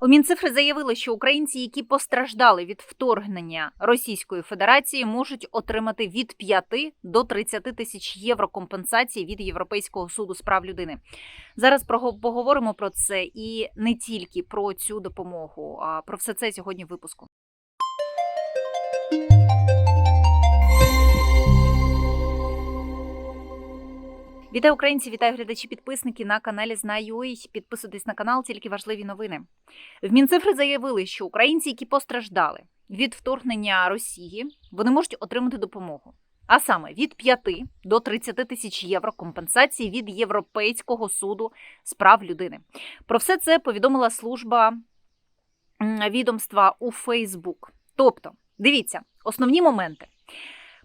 У Мінцифри заявили, що українці, які постраждали від вторгнення Російської Федерації, можуть отримати від 5 до 30 тисяч євро компенсації від Європейського суду з прав людини. Зараз поговоримо про це і не тільки про цю допомогу, а про все це сьогодні в випуску. Вітаю українці, вітаю глядачі, підписники на каналі Знаю.ua. Підписуйтесь на канал, тільки важливі новини. В Мінцифри заявили, що українці, які постраждали від вторгнення Росії, вони можуть отримати допомогу. А саме від 5 до 30 тисяч євро компенсації від Європейського суду з прав людини. Про все це повідомила служба відомства у Фейсбук. Тобто, дивіться, основні моменти.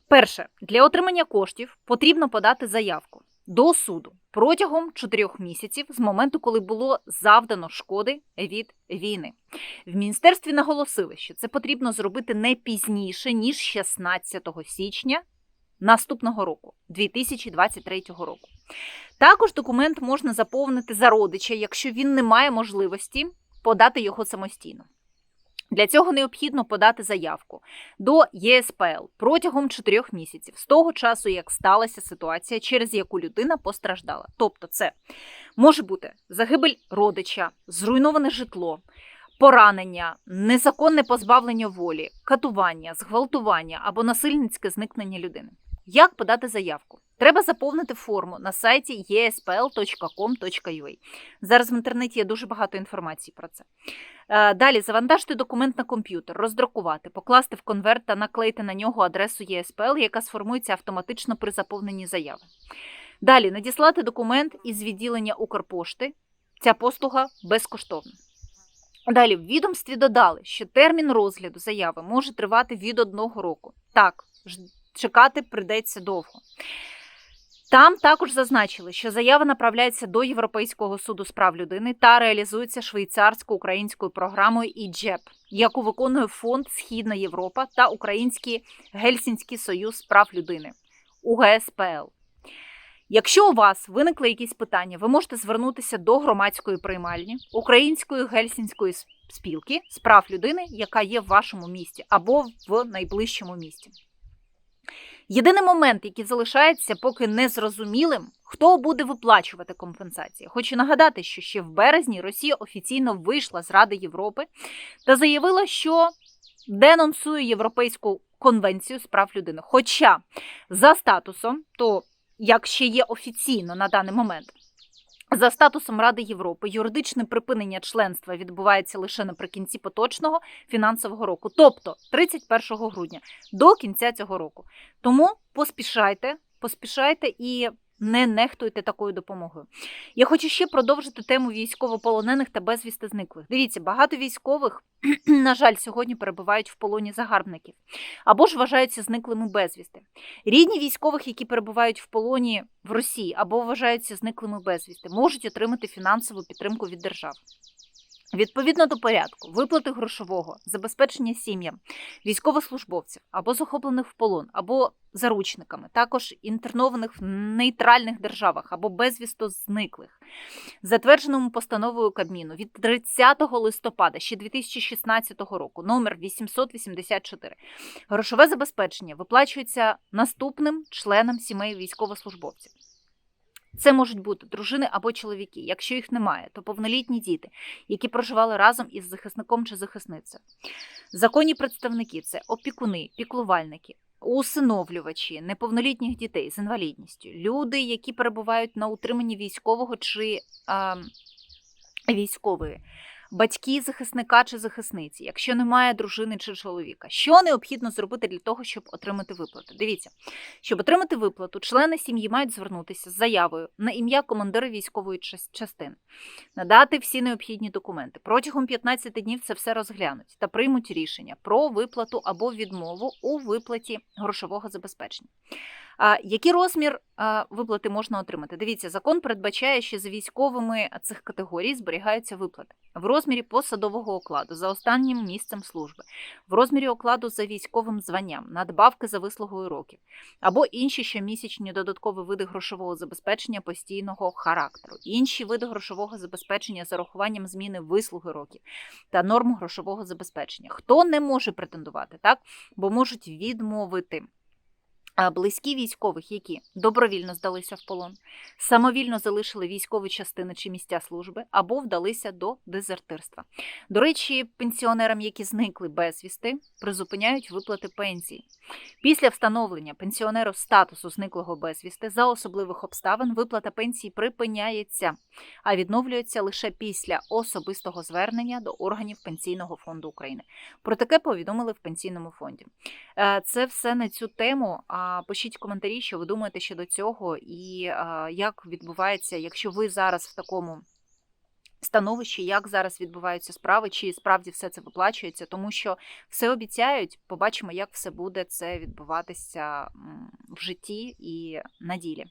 Перше, для отримання коштів потрібно подати заявку до суду протягом 4 місяців з моменту, коли було завдано шкоди від війни. В міністерстві наголосили, що це потрібно зробити не пізніше ніж 16 січня наступного року, 2023 року. Також документ можна заповнити за родича, якщо він не має можливості подати його самостійно. Для цього необхідно подати заявку до ЄСПЛ протягом 4 місяців з того часу, як сталася ситуація, через яку людина постраждала. Тобто, це може бути загибель родича, зруйноване житло, поранення, незаконне позбавлення волі, катування, зґвалтування або насильницьке зникнення людини. Як подати заявку? Треба заповнити форму на сайті espl.com.ua. Зараз в інтернеті є дуже багато інформації про це. Е, Далі завантажити документ на комп'ютер, роздрукувати, покласти в конверт та наклеїти на нього адресу ЄСПЛ, яка сформується автоматично при заповненні заяви. Далі надіслати документ із відділення Укрпошти. Ця послуга безкоштовна. Далі в відомстві додали, що термін розгляду заяви може тривати від одного року. Так, чекати прийдеться довго. Там також зазначили, що заява направляється до Європейського суду з прав людини та реалізується швейцарсько-українською програмою «ІДЖЕП», яку виконує фонд Східна Європа та Український Гельсінський союз з прав людини УГСПЛ. Якщо у вас виникли якісь питання, ви можете звернутися до громадської приймальні Української гельсінської спілки з прав людини, яка є в вашому місті або в найближчому місті. Єдиний момент, який залишається поки незрозумілим, хто буде виплачувати компенсації. Хочу нагадати, що ще в березні Росія офіційно вийшла з Ради Європи та заявила, що денонсує Європейську конвенцію з прав людини. Хоча за статусом, то як ще є офіційно на даний момент. За статусом Ради Європи юридичне припинення членства відбувається лише наприкінці поточного фінансового року, тобто 31 грудня до кінця цього року. Тому поспішайте, поспішайте і не нехтуйте такою допомогою. Я хочу ще продовжити тему військовополонених та безвісти зниклих. Дивіться, багато військових, на жаль, сьогодні перебувають в полоні загарбників або ж вважаються зниклими безвісти. Рідні військових, які перебувають в полоні в Росії або вважаються зниклими безвісти, можуть отримати фінансову підтримку від держав. Відповідно до порядку, виплати грошового, забезпечення сім'ям, військовослужбовців або захоплених в полон, або заручниками, також інтернованих в нейтральних державах або безвісто зниклих, затвердженому постановою Кабміну від 30 листопада ще 2016 року, номер 884. Грошове забезпечення виплачується наступним членам сімей військовослужбовців. Це можуть бути дружини або чоловіки. Якщо їх немає, то повнолітні діти, які проживали разом із захисником чи захисницею. Законні представники це опікуни, піклувальники, усиновлювачі неповнолітніх дітей з інвалідністю, люди, які перебувають на утриманні військового чи е, військової. Батьки захисника чи захисниці, якщо немає дружини чи чоловіка, що необхідно зробити для того, щоб отримати виплату? Дивіться, щоб отримати виплату, члени сім'ї мають звернутися з заявою на ім'я командира військової час- частини, надати всі необхідні документи. Протягом 15 днів це все розглянуть та приймуть рішення про виплату або відмову у виплаті грошового забезпечення. Який розмір виплати можна отримати? Дивіться, закон передбачає, що за військовими цих категорій зберігаються виплати в розмірі посадового окладу за останнім місцем служби, в розмірі окладу за військовим званням, надбавки за вислугою років або інші щомісячні додаткові види грошового забезпечення постійного характеру, інші види грошового забезпечення з урахуванням зміни вислуги років та норм грошового забезпечення. Хто не може претендувати, так? Бо можуть відмовити. А Близькі військових, які добровільно здалися в полон, самовільно залишили військові частини чи місця служби або вдалися до дезертирства. До речі, пенсіонерам, які зникли безвісти, призупиняють виплати пенсій. Після встановлення пенсіонеру статусу зниклого безвісти за особливих обставин виплата пенсії припиняється, а відновлюється лише після особистого звернення до органів Пенсійного фонду України. Про таке повідомили в пенсійному фонді. Е, Це все на цю тему. Пишіть коментарі, що ви думаєте щодо цього, і як відбувається, якщо ви зараз в такому становищі, як зараз відбуваються справи, чи справді все це виплачується, тому що все обіцяють. Побачимо, як все буде це відбуватися в житті і на ділі.